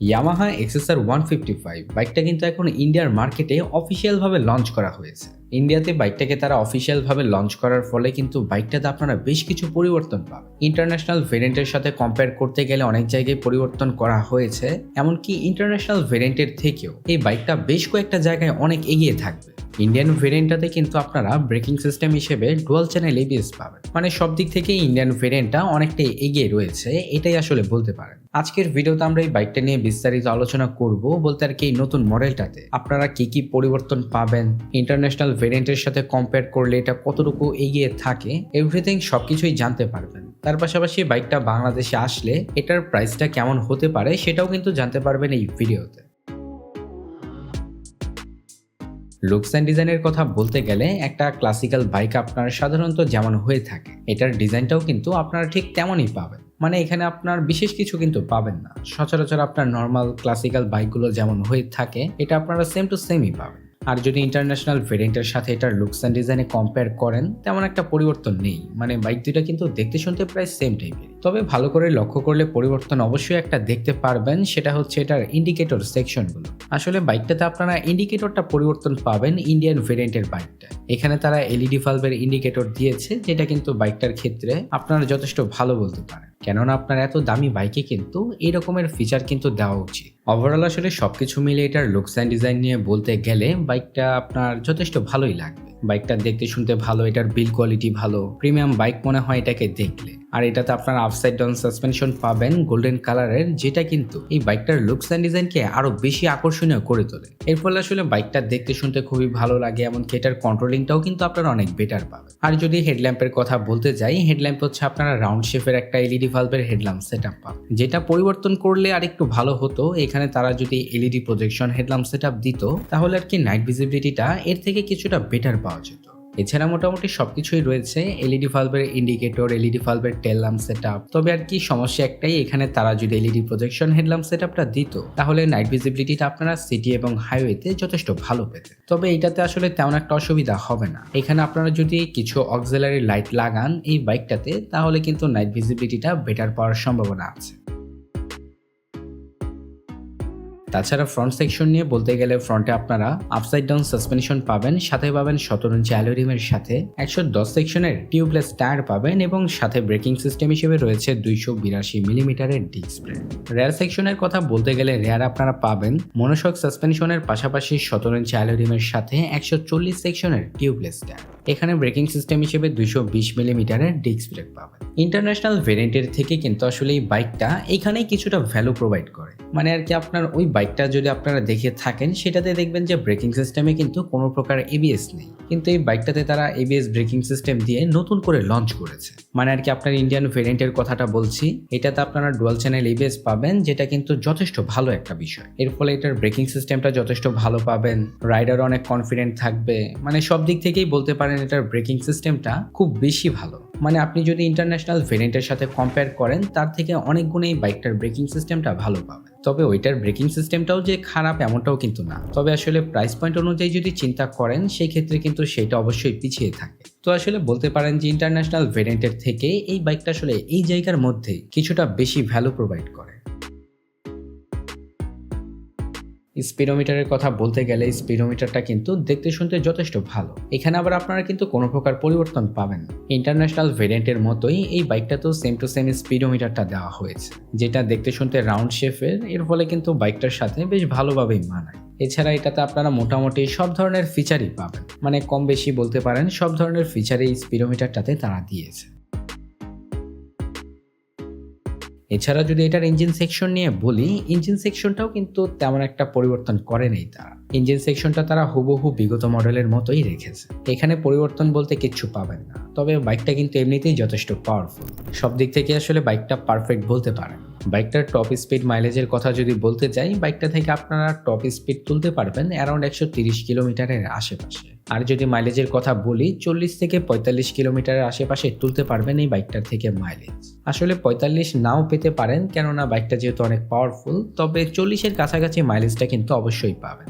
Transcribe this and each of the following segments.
Yamaha এক্সেসার one fifty five বাইকটা কিন্তু এখন ইন্ডিয়ার মার্কেটে অফিসিয়ালভাবে লঞ্চ করা হয়েছে। ইন্ডিয়াতে বাইকটাকে তারা অফিসিয়ালভাবে লঞ্চ করার ফলে কিন্তু বাইকটাতে আপনারা বেশ কিছু পরিবর্তন পাবেন। ইন্টারন্যাশনাল ভেরিয়েন্টের সাথে কম্পেয়ার করতে গেলে অনেক জায়গায় পরিবর্তন করা হয়েছে। এমনকি ইন্টারন্যাশনাল ভেরিয়েন্টের থেকেও এই বাইকটা বেশ কয়েকটা জায়গায় অনেক এগিয়ে থাকবে। ইন্ডিয়ান ভেরিয়েন্টটাতে কিন্তু আপনারা ব্রেকিং সিস্টেম হিসেবে ডুয়াল চ্যানেল এবিএস পাবেন। মানে সব দিক থেকে ইন্ডিয়ান ভেরিয়েন্টটা অনেকটাই এগিয়ে রয়েছে, এটাই আসলে বলতে পারেন। আজকের ভিডিওতে আমরা এই বাইকটা নিয়ে বিস্তারিত আলোচনা করব, বলতে আর কি এই নতুন মডেলটাতে আপনারা কি কি পরিবর্তন পাবেন ইন্টারন্যাশনাল ভেরিয়েন্টের সাথে কম্পেয়ার করলে এটা কতটুকু এগিয়ে থাকে এভরিথিং সবকিছুই জানতে পারবেন। তার পাশাপাশি বাইকটা বাংলাদেশে আসলে এটার প্রাইসটা কেমন হতে পারে, সেটাও কিন্তু জানতে পারবেন এই ভিডিওতে লুকস অ্যান্ড ডিজাইনের কথা বলতে গেলে একটা ক্লাসিক্যাল বাইক আপনার সাধারণত যেমন হয়ে থাকে, এটার ডিজাইনটাও কিন্তু আপনারা ঠিক তেমনই পাবেন। মানে এখানে আপনার বিশেষ কিছু কিন্তু পাবেন না। সচরাচর আপনার নর্মাল ক্লাসিক্যাল বাইকগুলো যেমন হয়ে থাকে, এটা আপনারা সেম টু সেমই পাবেন। আর যদি ইন্টারন্যাশনাল ভেরিয়েন্টের সাথে এটার লুকস অ্যান্ড ডিজাইনে কম্পেয়ার করেন, তেমন একটা পরিবর্তন নেই। মানে বাইক দুইটা কিন্তু দেখতে শুনতে প্রায় সেম টাইপের তবে ভালো করে লক্ষ্য করলে পরিবর্তন অবশ্যই একটা দেখতে পারবেন, সেটা হচ্ছে এটার ইন্ডিকেটর সেকশনগুলো আসলে বাইকটাতে আপনারা ইন্ডিকেটরটা পরিবর্তন পাবেন ইন্ডিয়ান ভেরিয়েন্টের বাইকটা এখানে তারা এলইডি ভালভের ইন্ডিকেটর দিয়েছে, যেটা কিন্তু বাইকটার ক্ষেত্রে আপনারা যথেষ্ট ভালো বলতে পারেন। কেননা আপনার এত দামি বাইকে কিন্তু এই রকমের ফিচার কিন্তু দেওয়া উচিত। ওভারঅল আসলে সবকিছু মিলে এটার লুকস অ্যান্ড ডিজাইন নিয়ে বলতে গেলে বাইকটা আপনার যথেষ্ট ভালোই লাগবে। বাইকটা দেখতে শুনতে ভালো, এটার বিল কোয়ালিটি ভালো প্রিমিয়াম বাইক মনে হয় এটাকে দেখলে। আর এটাতে আপনার আপসাইড ডাউন সাসপেনশন পাবেন গোল্ডেন কালারের যেটা কিন্তু এই বাইকটার লুকস অ্যান্ড ডিজাইনকে আরও বেশি আকর্ষণীয় করে তোলে। এর ফলে আসলে বাইকটা দেখতে শুনতে খুবই ভালো লাগে, এমনকি এটার কন্ট্রোলিংটাও কিন্তু আপনারা অনেক বেটার পাবেন। আর যদি হেডল্যাম্পের কথা বলতে যাই হেডল্যাম্প হচ্ছে আপনারা রাউন্ড শেপের একটা এলইডি ভালভের হেডল্যাম্প সেট আপ পাবেন। যেটা পরিবর্তন করলে আর একটু ভালো হতো, এখানে তারা যদি LED projection headlamp set up দিত, তাহলে আর কি নাইট ভিজিবিলিটিটা এর থেকে কিছুটা বেটার পাওয়া যেত। এছাড়া মোটামুটি সবকিছুই রয়েছে এলইডি ভালভের ইন্ডিকেটর এলইডি ভালভের টেল ল্যাম্প সেট তবে আর কি সমস্যা একটাই, এখানে তারা যদি এলইডি প্রজেকশন হেডল্যাম্প সেট আপটা দিত, তাহলে নাইট ভিজিবিলিটিটা আপনারা সিটি এবং হাইওয়েতে যথেষ্ট ভালো পেতেন। তবে এটাতে আসলে তেমন একটা অসুবিধা হবে না। এখানে আপনারা যদি কিছু অক্সিলারি লাইট লাগান এই বাইকটাতে তাহলে কিন্তু নাইট ভিজিবিলিটিটা বেটার পাওয়ার সম্ভাবনা আছে। তাছাড়া ফ্রন্ট সেকশন নিয়ে বলতে গেলে ফ্রন্টে আপনারা আপসাইড ডাউন সাসপেনশন পাবেন, সাথে পাবেন সতেরো ইঞ্চি অ্যালোরিমের সাথে, একশো দশ সেকশনের টিউবলেস টায়ার পাবেন এবং সাথে ব্রেকিং সিস্টেম হিসেবে রয়েছে দুইশো বিরাশি মিলিমিটারের ডিসপ্লে রেয়ার সেকশনের কথা বলতে গেলে রেয়ার আপনারা পাবেন মনোশক সাসপেনশনের পাশাপাশি সতেরো ইঞ্চি অ্যালোরিমের সাথে একশো চল্লিশ সেকশনের টিউবলেস টায়ার এখানে ব্রেকিং সিস্টেম হিসেবে দুইশো বিশ মিলিমিটারের ডিস্ক ব্রেক পাবেন। ইন্টারন্যাশনাল ভেরিয়েন্টের থেকে কিন্তু আসলে এই বাইকটা এখানেই কিছুটা ভ্যালু প্রোভাইড করে। মানে আর কি আপনার ওই বাইকটা যদি আপনারা দেখে থাকেন, সেটাতে দেখবেন যে ব্রেকিং সিস্টেমে কিন্তু কোনো প্রকার এবিএস নেই। কিন্তু এই বাইকটাতে তারা এবিএস ব্রেকিং সিস্টেম দিয়ে নতুন করে লঞ্চ করেছে। মানে আর কি আপনার ইন্ডিয়ান ভেরিয়েন্টের কথাটা বলছি, এটাতে আপনারা ডুয়াল চ্যানেল এবিএস পাবেন, যেটা কিন্তু যথেষ্ট ভালো একটা বিষয়। এর ফলে এটার ব্রেকিং সিস্টেমটা যথেষ্ট ভালো পাবেন রাইডার অনেক কনফিডেন্ট থাকবে। মানে সব দিক থেকেই বলতে পারেন এটার ব্রেকিং সিস্টেমটা খুব বেশি ভালো। মানে আপনি যদি ইন্টারন্যাশনাল ভেরিয়েন্টের সাথে কম্পেয়ার করেন, তার থেকে অনেক গুণে এই বাইকটার ব্রেকিং সিস্টেমটা ভালো পাবেন। তবে ওইটার ব্রেকিং সিস্টেমটাও যে খারাপ এমনটাও কিন্তু না। তবে আসলে প্রাইস পয়েন্ট অনুযায়ী যদি চিন্তা করেন, সেই ক্ষেত্রে কিন্তু সেটা অবশ্যই পিছিয়ে থাকে। তো আসলে বলতে পারেন যে, ইন্টারন্যাশনাল ভেরিয়েন্টের থেকে এই বাইকটা আসলে এই জায়গার মধ্যে কিছুটা বেশি ভ্যালু প্রোভাইড করে। স্পিডোমিটারের কথা বলতে গেলে স্পিডোমিটারটা কিন্তু দেখতে শুনতে যথেষ্ট ভালো। এখানে আবার আপনারা কিন্তু কোনো প্রকার পরিবর্তন পাবেন ইন্টারন্যাশনাল ভেরিয়েন্টের মতোই এই বাইকটাতেও সেম টু সেম স্পিডোমিটারটা দেওয়া হয়েছে, যেটা দেখতে শুনতে রাউন্ড শেপের এর। ফলে কিন্তু বাইকটার সাথে বেশ ভালোভাবেই মানায়। এছাড়া এটাতে আপনারা মোটামুটি সব ধরনের ফিচারই পাবেন। মানে কম বেশি বলতে পারেন, সব ধরনের ফিচারই স্পিডোমিটারটাতে তারা দিয়েছে। এছাড়া যদি এটার ইঞ্জিন সেকশন নিয়ে বলি ইঞ্জিন সেকশনটাও কিন্তু তেমন একটা পরিবর্তন করে নেই তারা। ইঞ্জিন সেকশনটা তারা হুবহু বিগত মডেলের মতোই রেখেছে। এখানে পরিবর্তন বলতে কিচ্ছু পাবেন না। তবে বাইকটা কিন্তু এমনিতেই যথেষ্ট পাওয়ারফুল সব দিক থেকে আসলে বাইকটা পারফেক্ট বলতে পারেন। বাইকটার টপ স্পিড মাইলেজের কথা যদি বলতে চাই বাইকটা থেকে আপনারা টপ স্পিড তুলতে পারবেন অ্যারাউন্ড একশো তিরিশ কিলোমিটারের আশেপাশে। আর যদি মাইলেজের কথা বলি, চল্লিশ থেকে পঁয়তাল্লিশ কিলোমিটারের আশেপাশে তুলতে পারবেন এই বাইকটার থেকে মাইলেজ আসলে পঁয়তাল্লিশ নাও পেতে পারেন, কেননা বাইকটা যেহেতু অনেক পাওয়ারফুল তবে চল্লিশের কাছাকাছি মাইলেজটা কিন্তু অবশ্যই পাবেন।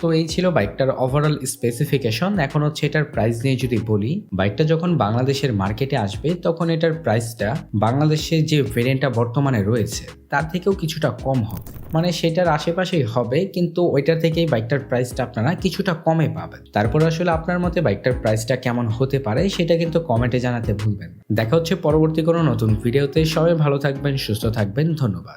তো এই ছিল বাইকটার ওভারঅল স্পেসিফিকেশন এখন হচ্ছে এটার প্রাইস নিয়ে যদি বলি, বাইকটা যখন বাংলাদেশের মার্কেটে আসবে, তখন এটার প্রাইসটা বাংলাদেশে যে ভেরিয়েন্টটা বর্তমানে রয়েছে, তার থেকেও কিছুটা কম হবে। মানে সেটার আশেপাশেই হবে, কিন্তু ওইটার থেকেই বাইকটার প্রাইসটা আপনারা কিছুটা কমে পাবেন। তারপর আসলে আপনার মতে বাইকটার প্রাইসটা কেমন হতে পারে, সেটা কিন্তু কমেন্টে জানাতে ভুলবেন দেখা হচ্ছে পরবর্তী কোনো নতুন ভিডিওতে সবাই ভালো থাকবেন, সুস্থ থাকবেন, ধন্যবাদ।